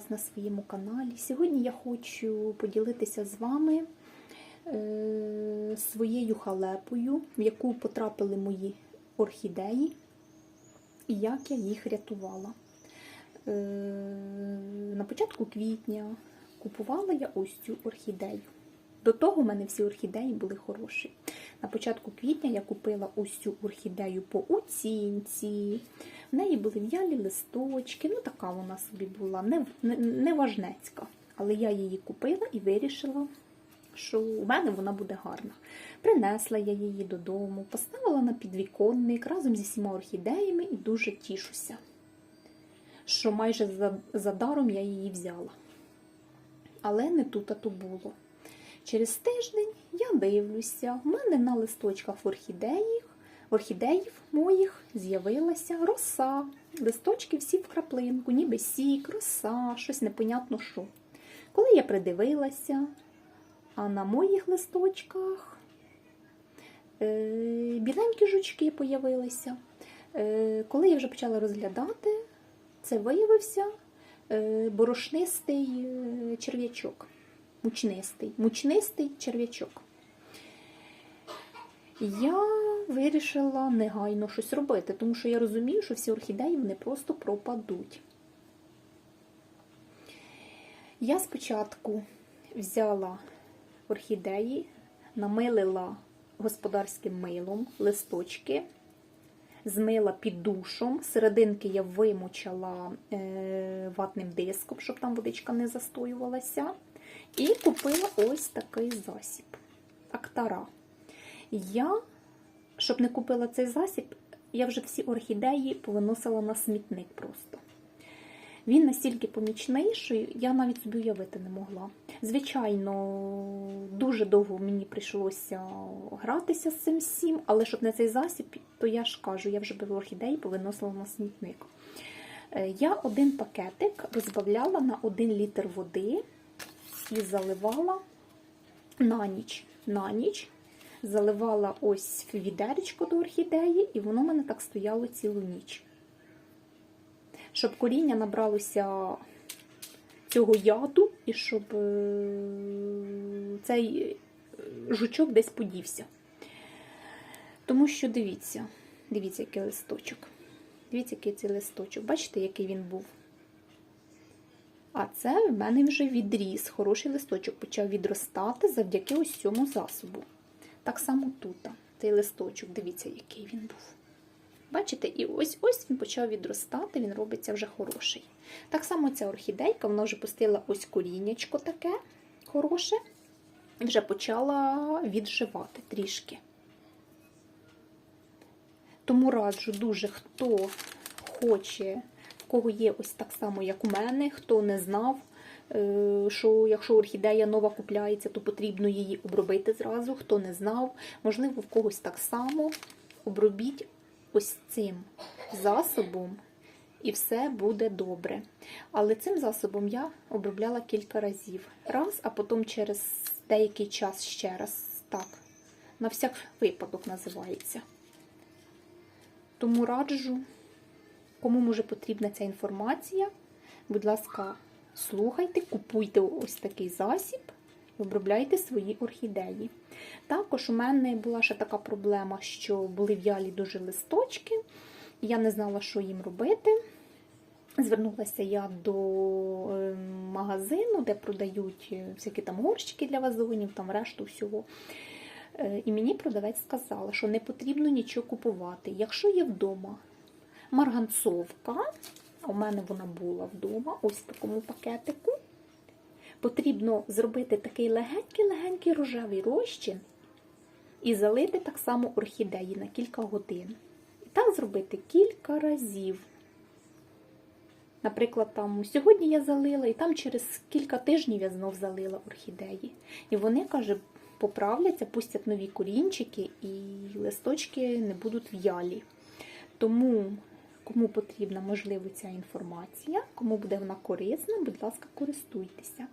вас на своєму каналі. Сьогодні я хочу поділитися з вами е, своєю халепою, в яку потрапили мої орхідеї, і як я їх рятувала. Е, на початку квітня купувала я ось цю орхідею. До того в мене всі орхідеї були хороші. На початку квітня я купила ось цю орхідею по оцінці. В неї були в'ялі листочки, ну така вона собі була, не, не, не. Але я її купила і вирішила, що у мене вона буде гарна. Принесла я її додому, поставила на підвіконник разом зі всіма орхідеями і дуже тішуся, що майже за, за даром я її взяла. Але не тут а то було. Через тиждень я дивлюся, в мене на листочках в орхідеїх, орхідеїв моїх з'явилася роса. Листочки всі в краплинку, ніби сік, роса, щось непонятно що. Коли я придивилася, а на моїх листочках е, біленькі жучки появилися. Е, коли я вже почала розглядати, це виявився е, борошнистий е, черв'ячок мучнистий, мучнистий черв'ячок. Я вирішила негайно щось робити, тому що я розумію, що всі орхідеї вони просто пропадуть. Я спочатку взяла орхідеї, намилила господарським милом листочки, змила під душом. Серединки я вимочала е, ватним диском, щоб там водичка не застоювалася. І купила ось такий засіб. Актара. Я, щоб не купила цей засіб, я вже всі орхідеї повиносила на смітник просто. Він настільки помічний, що я навіть собі уявити не могла. Звичайно, дуже довго мені прийшлося гратися з цим всім, але щоб не цей засіб, то я ж кажу, я вже би орхідеї повиносила на смітник. Я один пакетик розбавляла на 1 літр води і заливала на ніч. На ніч заливала ось відеречко до орхідеї, і воно в мене так стояло цілу ніч. Щоб коріння набралося цього яду, і щоб цей жучок десь подівся. Тому що дивіться, дивіться, який листочок. Дивіться, який цей листочок. Бачите, який він був? А це в мене вже відріс, хороший листочок почав відростати завдяки ось цьому засобу. Так само тут. Цей листочок, дивіться, який він був. Бачите, і ось ось він почав відростати, він робиться вже хороший. Так само ця орхідейка, вона вже пустила ось коріннячко таке хороше, і вже почала відживати трішки. Тому раджу дуже, хто хоче кого є ось так само, як у мене, хто не знав, е, що якщо орхідея нова купляється, то потрібно її обробити зразу. Хто не знав, можливо, в когось так само обробіть ось цим засобом, і все буде добре. Але цим засобом я обробляла кілька разів. Раз, а потім через деякий час ще раз. Так, на всяк випадок називається. Тому раджу. Кому може потрібна ця інформація, будь ласка, слухайте, купуйте ось такий засіб і обробляйте свої орхідеї. Також у мене була ще така проблема, що були в'ялі дуже листочки, я не знала, що їм робити. Звернулася я до магазину, де продають всякі там горщики для вазонів, там решту всього. І мені продавець сказала, що не потрібно нічого купувати. Якщо є вдома марганцовка, у мене вона була вдома, ось в такому пакетику. Потрібно зробити такий легенький-легенький рожевий розчин і залити так само орхідеї на кілька годин. І так зробити кілька разів. Наприклад, там сьогодні я залила, і там через кілька тижнів я знов залила орхідеї. І вони, каже, поправляться, пустять нові корінчики, і листочки не будуть в'ялі. Тому Кому потрібна, можливо, ця інформація, кому буде вона корисна, будь ласка, користуйтеся.